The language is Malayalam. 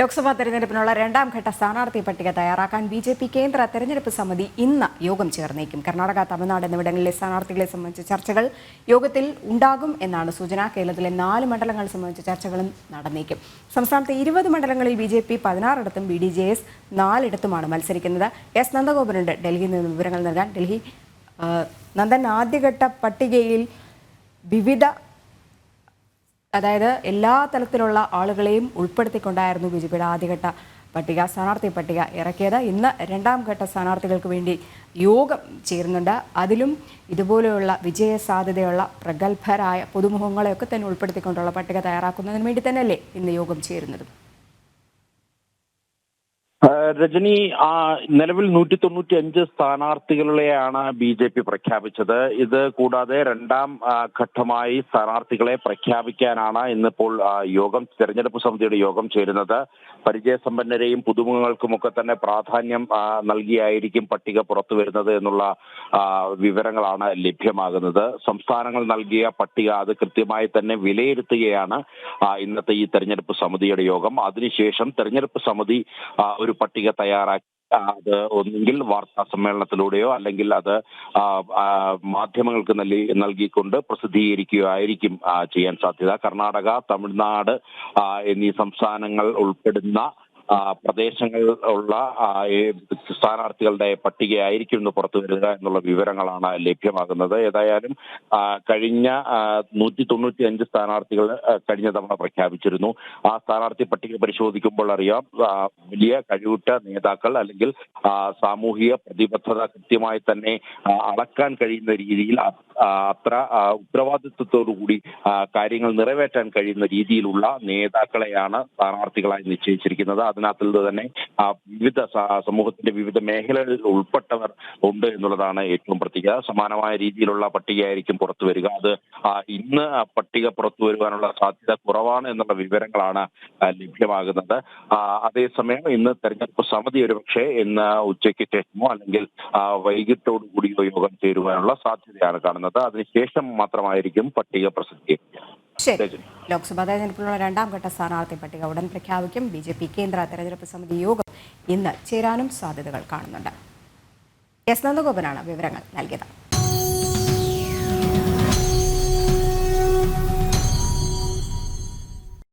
ലോക്സഭാ തെരഞ്ഞെടുപ്പിനുള്ള രണ്ടാം ഘട്ട സ്ഥാനാർത്ഥി പട്ടിക തയ്യാറാക്കാൻ ബി ജെ പി കേന്ദ്ര തെരഞ്ഞെടുപ്പ് സമിതി ഇന്ന് യോഗം ചേർന്നേക്കും. കർണാടക തമിഴ്നാട് എന്നിവിടങ്ങളിലെ സ്ഥാനാർത്ഥികളെ സംബന്ധിച്ച ചർച്ചകൾ യോഗത്തിൽ ഉണ്ടാകും എന്നാണ് സൂചന. കേരളത്തിലെ നാല് മണ്ഡലങ്ങൾ സംബന്ധിച്ച ചർച്ചകളും നടന്നേക്കും. സംസ്ഥാനത്തെ ഇരുപത് മണ്ഡലങ്ങളിൽ ബി ജെ പി പതിനാറിടത്തും ബി ഡി ജെ എസ് നാലിടത്തുമാണ് മത്സരിക്കുന്നത്. എസ് നന്ദഗോപനുണ്ട് ഡൽഹിയിൽ നിന്ന് വിവരങ്ങൾ നൽകാൻ. ഡൽഹി നന്ദൻ ആദ്യഘട്ട പട്ടികയിൽ വിവിധ അതായത് എല്ലാ തലത്തിലുള്ള ആളുകളെയും ഉൾപ്പെടുത്തിക്കൊണ്ടായിരുന്നു ബി ജെ പിയുടെ ആദ്യഘട്ട പട്ടിക സ്ഥാനാർത്ഥി പട്ടിക ഇറക്കിയത്. ഇന്ന് രണ്ടാം ഘട്ട സ്ഥാനാർത്ഥികൾക്ക് വേണ്ടി യോഗം ചേരുന്നുണ്ട്. അതിലും ഇതുപോലെയുള്ള വിജയ സാധ്യതയുള്ള പ്രഗത്ഭരായ പുതുമുഖങ്ങളെയൊക്കെ തന്നെ ഉൾപ്പെടുത്തിക്കൊണ്ടുള്ള പട്ടിക തയ്യാറാക്കുന്നതിന് വേണ്ടി തന്നെയല്ലേ ഇന്ന് യോഗം ചേരുന്നത്. രജനി ആ നിലവിൽ നൂറ്റി തൊണ്ണൂറ്റി അഞ്ച് സ്ഥാനാർത്ഥികളെയാണ് ബി ജെ പി പ്രഖ്യാപിച്ചത്. ഇത് കൂടാതെ രണ്ടാം ഘട്ടമായി സ്ഥാനാർത്ഥികളെ പ്രഖ്യാപിക്കാനാണ് ഇന്നിപ്പോൾ യോഗം തെരഞ്ഞെടുപ്പ് സമിതിയുടെ യോഗം ചേരുന്നത്. പരിചയസമ്പന്നരെയും പുതുമുഖങ്ങൾക്കുമൊക്കെ തന്നെ പ്രാധാന്യം നൽകിയായിരിക്കും പട്ടിക പുറത്തു വരുന്നത് എന്നുള്ള വിവരങ്ങളാണ് ലഭ്യമാകുന്നത്. സംസ്ഥാനങ്ങൾ നൽകിയ പട്ടിക അത് കൃത്യമായി തന്നെ വിലയിരുത്തുകയാണ് ഇന്നത്തെ ഈ തെരഞ്ഞെടുപ്പ് സമിതിയുടെ യോഗം. അതിനുശേഷം തെരഞ്ഞെടുപ്പ് സമിതി ഒരു പട്ടിക തയ്യാറാക്കി ആ, അത് ഒന്നുകിൽ വാർത്താ സമ്മേളനത്തിലൂടെയോ അല്ലെങ്കിൽ അത് മാധ്യമങ്ങൾക്ക് നൽകി നൽകിക്കൊണ്ട് പ്രസിദ്ധീകരിക്കുകയായിരിക്കും ചെയ്യാൻ സാധ്യത. കർണാടക തമിഴ്നാട് എന്നീ സംസ്ഥാനങ്ങൾ ഉൾപ്പെടുന്ന പ്രദേശങ്ങൾ ഉള്ള സ്ഥാനാർത്ഥികളുടെ പട്ടികയായിരിക്കും ഇന്ന് പുറത്തു വരിക എന്നുള്ള വിവരങ്ങളാണ് ലഭ്യമാകുന്നത്. ഏതായാലും കഴിഞ്ഞ നൂറ്റി തൊണ്ണൂറ്റി അഞ്ച് സ്ഥാനാർത്ഥികൾ കഴിഞ്ഞ തവണ പ്രഖ്യാപിച്ചിരുന്നു. ആ സ്ഥാനാർത്ഥി പട്ടിക പരിശോധിക്കുമ്പോൾ അറിയാം വലിയ കഴിവുറ്റ നേതാക്കൾ അല്ലെങ്കിൽ സാമൂഹിക പ്രതിബദ്ധത കൃത്യമായി തന്നെ അളക്കാൻ കഴിയുന്ന രീതിയിൽ അത്ര ഉത്തരവാദിത്വത്തോടുകൂടി ഉത്തരവാദിത്വത്തോടു കൂടി കാര്യങ്ങൾ നിറവേറ്റാൻ കഴിയുന്ന രീതിയിലുള്ള നേതാക്കളെയാണ് സ്ഥാനാർത്ഥികളായി നിശ്ചയിച്ചിരിക്കുന്നത്. അതിനകത്തിൽ തന്നെ വിവിധ സമൂഹത്തിന്റെ വിവിധ മേഖലകളിൽ ഉൾപ്പെട്ടവർ ഉണ്ട് എന്നുള്ളതാണ് ഏറ്റവും പ്രത്യേകത. സമാനമായ രീതിയിലുള്ള പട്ടികയായിരിക്കും പുറത്തു വരിക. അത് ഇന്ന് പട്ടിക പുറത്തു വരുവാനുള്ള സാധ്യത കുറവാണ് എന്നുള്ള വിവരങ്ങളാണ് ലഭ്യമാകുന്നത്. അതേസമയം ഇന്ന് തെരഞ്ഞെടുപ്പ് സമിതി ഒരുപക്ഷെ ഇന്ന് ഉച്ചയ്ക്ക് ശേഷമോ അല്ലെങ്കിൽ ആ, വൈകിട്ടോടു കൂടിയോ യോഗം ചേരുവാനുള്ള സാധ്യതയാണ് കാണുന്നത്. അതിനുശേഷം മാത്രമായിരിക്കും പട്ടിക പ്രസിദ്ധീകരിക്കുക. ശരി. ലോക്സഭാ തെരഞ്ഞെടുപ്പിനുള്ള രണ്ടാം ഘട്ട സ്ഥാനാർത്ഥി പട്ടിക ഉടൻ പ്രഖ്യാപിക്കും. ബി ജെ പി കേന്ദ്ര തെരഞ്ഞെടുപ്പ് സമിതി യോഗം ഇന്ന് ചേരാനും സാധ്യതകൾ കാണുന്നുണ്ട്. എസ്. നന്ദഗോപനാണ് വിവരങ്ങൾ നൽകിയത്.